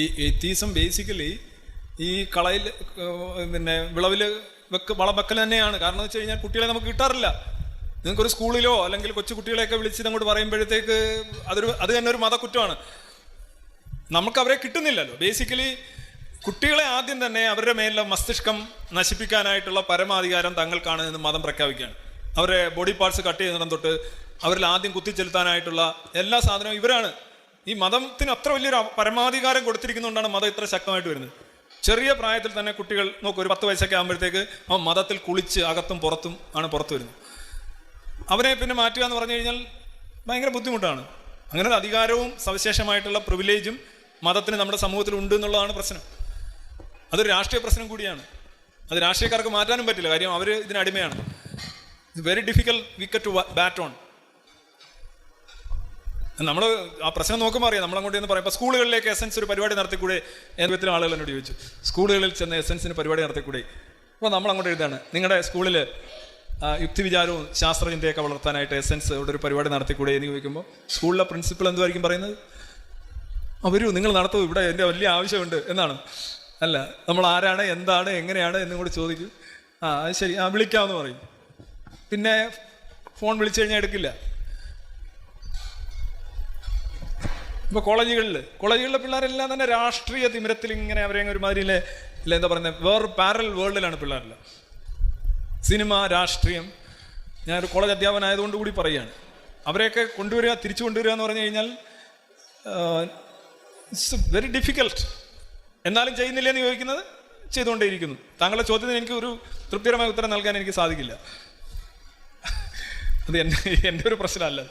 ഈ atheism basically ഈ കളയിൽ പിന്നെ വിളവിൽ വെക്ക് വളം വെക്കൽ തന്നെയാണ്. കാരണം എന്ന് വെച്ച് കഴിഞ്ഞാൽ കുട്ടികളെ നമുക്ക് കിട്ടാറില്ല. നിങ്ങൾക്കൊരു സ്കൂളിലോ അല്ലെങ്കിൽ കൊച്ചു കുട്ടികളെയൊക്കെ വിളിച്ച് അങ്ങോട്ട് പറയുമ്പോഴത്തേക്ക് അതൊരു അത് തന്നെ ഒരു മതക്കുറ്റമാണ്. നമുക്ക് അവരെ കിട്ടുന്നില്ലല്ലോ. ബേസിക്കലി കുട്ടികളെ ആദ്യം തന്നെ അവരുടെ മേലിലെ മസ്തിഷ്കം നശിപ്പിക്കാനായിട്ടുള്ള പരമാധികാരം തങ്ങൾക്കാണ് എന്ന് മതം പ്രഖ്യാപിക്കുകയാണ്. അവരെ ബോഡി പാർട്സ് കട്ട് ചെയ്യുന്നിടം തൊട്ട് അവരിൽ ആദ്യം കുത്തിച്ചെലുത്താനായിട്ടുള്ള എല്ലാ സാധനവും ഇവരാണ്. ഈ മതത്തിന് അത്ര വലിയൊരു പരമാധികാരം കൊടുത്തിരിക്കുന്നതുകൊണ്ടാണ് മതം ഇത്ര ശക്തമായിട്ട് വരുന്നത്. ചെറിയ പ്രായത്തിൽ തന്നെ കുട്ടികൾ നോക്കും ഒരു പത്ത് വയസ്സൊക്കെ ആകുമ്പോഴത്തേക്ക് അവൻ മതത്തിൽ കുളിച്ച് അകത്തും പുറത്തും ആണ് പുറത്തു വരുന്നത്. അവരെ പിന്നെ മാറ്റുക എന്ന് പറഞ്ഞു കഴിഞ്ഞാൽ ഭയങ്കര ബുദ്ധിമുട്ടാണ്. അങ്ങനെ ഒരു അധികാരവും സവിശേഷമായിട്ടുള്ള പ്രിവിലേജും മതത്തിന് നമ്മുടെ സമൂഹത്തിൽ ഉണ്ട് എന്നുള്ളതാണ് പ്രശ്നം. അതൊരു രാഷ്ട്രീയ പ്രശ്നം കൂടിയാണ്. അത് രാഷ്ട്രീയക്കാർക്ക് മാറ്റാനും പറ്റില്ല. കാര്യം അവർ ഇതിനടിമയാണ് very difficult wicket to bat on നമ്മൾ ആ പ്രശ്നം നോക്കുമ്പോൾ അറിയാം. നമ്മളങ്ങോട്ട് എന്ന് പറയാം സ്കൂളുകളിലേക്ക് എസൻസ് ഒരു പരിപാടി നടത്തിക്കൂടെ? കൂടെ വിധത്തിലും ആളുകൾ എന്നോട് ചോദിച്ചു. സ്കൂളുകളിൽ ചെന്ന് എസൻസിന് പരിപാടി നടത്തിക്കൂടെ? അപ്പോൾ നമ്മൾ അങ്ങോട്ട് എഴുതാണ് നിങ്ങളുടെ സ്കൂളിൽ യുക്തിവിചാരവും ശാസ്ത്രചിന്തയൊക്കെ വളർത്താനായിട്ട് എസൻസ് ഇവിടെ ഒരു പരിപാടി നടത്തിക്കൂടെ? എന്ന് ചോദിക്കുമ്പോൾ സ്കൂളിലെ പ്രിൻസിപ്പൽ എന്തുമായിരിക്കും പറയുന്നത്? അവരും നിങ്ങൾ നടത്തൂ. ഇവിടെ എന്റെ വലിയ ആവശ്യമുണ്ട്. എന്നാണ്. അല്ല നമ്മൾ ആരാണ്? എന്താണ്? എങ്ങനെയാണ്? എന്നും കൂടി ചോദിക്കും. ആ ശരി. ആ വിളിക്കാമെന്ന് പറയും. പിന്നെ ഫോൺ വിളിച്ചു കഴിഞ്ഞാൽ എടുക്കില്ല. ഇപ്പോൾ കോളേജുകളിൽ കോളേജുകളിലെ പിള്ളേരെല്ലാം തന്നെ രാഷ്ട്രീയ തിമിരത്തിൽ ഇങ്ങനെ അവരെ ഒരു ഒരുമാതിരിയിലെ ഇല്ല എന്താ പറയുന്നത് വേറെ പാരൽ വേൾഡിലാണ് പിള്ളേരെല്ലാം സിനിമ രാഷ്ട്രീയം. ഞാനൊരു കോളേജ് അധ്യാപകനായതുകൊണ്ട് കൂടി പറയുകയാണ്. അവരെയൊക്കെ കൊണ്ടുവരിക തിരിച്ചു കൊണ്ടുവരിക എന്ന് പറഞ്ഞു കഴിഞ്ഞാൽ ഇറ്റ്സ് വെരി ഡിഫിക്കൽട്ട് എന്നാലും ചെയ്യുന്നില്ല എന്ന് ചോദിക്കുന്നത് ചെയ്തുകൊണ്ടേയിരിക്കുന്നു. താങ്കളുടെ ചോദ്യത്തിന് എനിക്ക് ഒരു തൃപ്തികരമായ ഉത്തരം നൽകാൻ എനിക്ക് സാധിക്കില്ല. അത് എന്റെ എന്റെ ഒരു പ്രശ്നമല്ല.